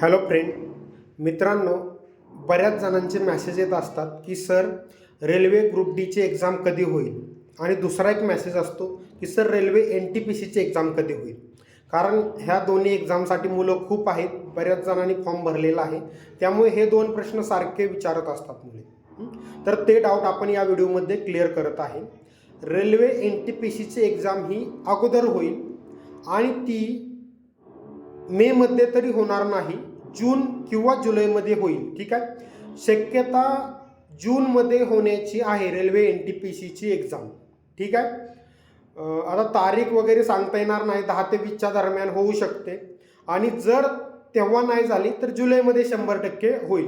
Hello friend मित्रांनो बऱ्याच जणांचे मॅसेज येत असतात की सर रेल्वे ग्रुप डीची एक्झाम कधी होईल? आणि दुसरा एक मेसेज असतो की sir railway N T P सीची एक्झाम कधी होईल? कारण ह्या दोन्ही एक्झामसाठी मुलं खूप आहेत बऱ्याच जणांनी फॉर्म भरलेला आहे त्यामुळे हे दोन प्रश्न सारखे विचारत असतात मुले. तर ते डाऊट आपण या व्हिडिओमध्ये क्लिअर करत आहे. रेल्वे एन टी पी सीची एक्झाम ही अगोदर होईल आणि ती मेमध्ये तरी होणार नाही. जून किंवा जुलैमध्ये होईल. ठीक आहे? शक्यता जूनमध्ये होण्याची आहे रेल्वे एन टी पी सीची एक्झाम ठीक आहे? आता तारीख वगैरे सांगता येणार नाही. दहा ते वीसच्या दरम्यान होऊ शकते. आणि जर तेव्हा नाही झाली तर जुलैमध्ये शंभर टक्के होईल.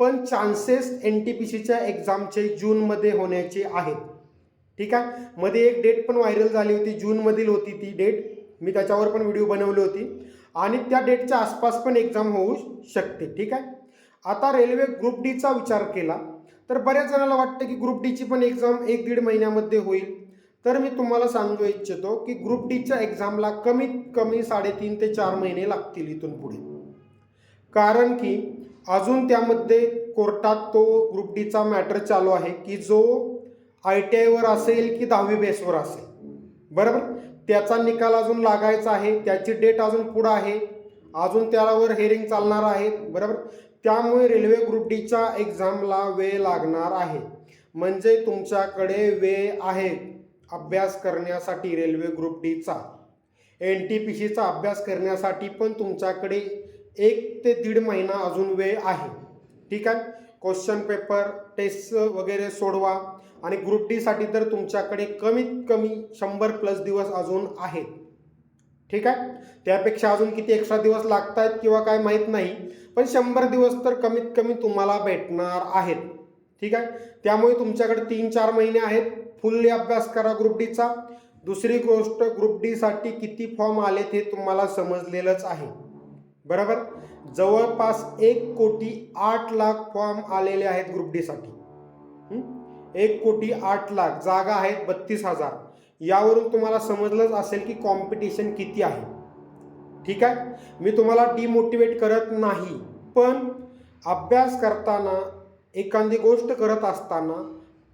पण चान्सेस एन टी पी सीच्या एक्झामचे जूनमध्ये होण्याचे आहेत. ठीक आहे? मध्ये एक डेट पण व्हायरल झाली होती. जूनमधील होती ती डेट मी त्याच्यावर पण व्हिडिओ बनवली होती. आणि त्या डेटच्या आसपास पण एक्झाम होऊ शकते ठीक आहे? आता रेल्वे ग्रुप डीचा विचार केला तर बऱ्याच जणांना वाटतं की ग्रुप डीची पण एक्झाम एक दीड महिन्यामध्ये होईल. तर मी तुम्हाला सांगू इच्छितो की ग्रुप डीच्या एक्झामला कमीत कमी साडेतीन ते चार महिने लागतील इथून पुढे. कारण की अजून त्यामध्ये कोर्टात तो ग्रुप डीचा मॅटर चालू आहे की जो आय टी आयवर असेल की दहावी बेसवर असेल. बरोबर? त्याचा निकाल अजून लागायचा आहे त्याची डेट अजून पुढं आहे अजून त्यावर हेरिंग चालणार आहे बरोबर? त्यामुळे रेल्वे ग्रुप डीच्या एक्झामला वेळ लागणार आहे. म्हणजे तुमच्याकडे वेळ आहे अभ्यास करण्यासाठी रेल्वे ग्रुप डीचा एन टी पी सीचा अभ्यास करण्यासाठी पण तुमच्याकडे एक ते दीड महिना अजून वेळ आहे. ठीक आहे? क्वेश्चन पेपर टेस्ट वगैरे सोडवा. आणि ग्रुप डीसाठी तर तुमच्याकडे कमीत कमी शंभर प्लस दिवस अजून आहेत. ठीक आहे? त्यापेक्षा अजून किती एक्स्ट्रा दिवस लागत आहेत किंवा काय माहीत नाही पण शंभर दिवस तर कमीत कमी तुम्हाला भेटणार आहेत. ठीक आहे? त्यामुळे तुमच्याकडे तीन चार महिने आहेत. फुल्ली अभ्यास करा ग्रुप डीचा दुसरी गोष्ट ग्रुप डीसाठी किती फॉर्म आलेत हे तुम्हाला समजलेलंच आहे. बरोबर? जवळपास एक कोटी आठ लाख फॉर्म आलेले आहेत ग्रुप डीसाठी एक कोटी आठ लाख जागा आहेत बत्तीस हजार. यावरून तुम्हाला समजलंच असेल की कॉम्पिटिशन किती आहे. ठीक आहे? मी तुम्हाला डिमोटिवेट करत नाही पण अभ्यास करताना एखादी गोष्ट करत असताना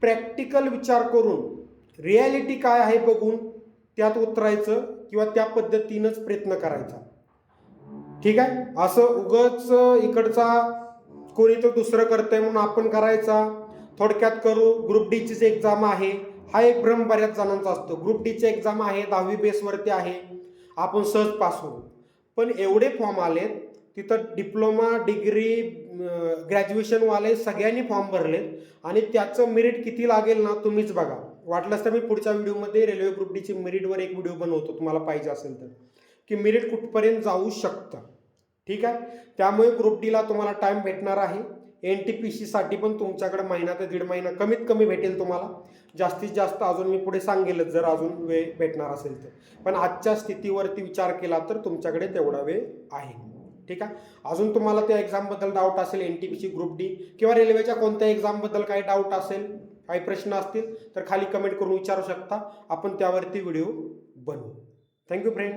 प्रॅक्टिकल विचार करून रिॲलिटी काय आहे बघून त्यात उतरायचं किंवा त्या पद्धतीनंच प्रयत्न करायचा. ठीक आहे? असं उगच इकडचा कोणी तर दुसरं करतंय म्हणून आपण करायचा. थोडक्यात करू ग्रुप डीचीच एक्झाम आहे. हा एक भ्रम बऱ्याच जणांचा असतो. ग्रुप डीची एक्झाम आहे दहावी बेसवरती आहे. आपण सहज पास होऊ. पण एवढे फॉर्म आलेत तिथं डिप्लोमा डिग्री ग्रॅज्युएशनवाले सगळ्यांनी फॉर्म भरलेत. आणि त्याचं मेरिट किती लागेल ना तुम्हीच बघा. वाटलंच तर मी पुढच्या व्हिडिओमध्ये रेल्वे ग्रुप डीची मेरिटवर एक व्हिडिओ बनवतो तुम्हाला पाहिजे असेल तर. की मेरिट कुठपर्यंत जाऊ शकतं. ठीक आहे? त्यामुळे ग्रुप डीला तुम्हाला टाईम भेटणार आहे. एन टी पी सीसाठी पण तुमच्याकडे महिना ते दीड महिना कमीत कमी भेटेल तुम्हाला. जास्तीत जास्त अजून मी पुढे सांगेलच जर अजून वेळ भेटणार असेल तर. पण आजच्या स्थितीवरती विचार केला तर तुमच्याकडे तेवढा वेळ आहे. ठीक आहे? अजून तुम्हाला त्या एक्झामबद्दल डाऊट असेल N T P C group D किंवा रेल्वेच्या कोणत्या एक्झामबद्दल काही डाऊट असेल काही प्रश्न असतील तर खाली कमेंट करून विचारू शकता. आपण त्यावरती व्हिडिओ बनवू. Thank you friend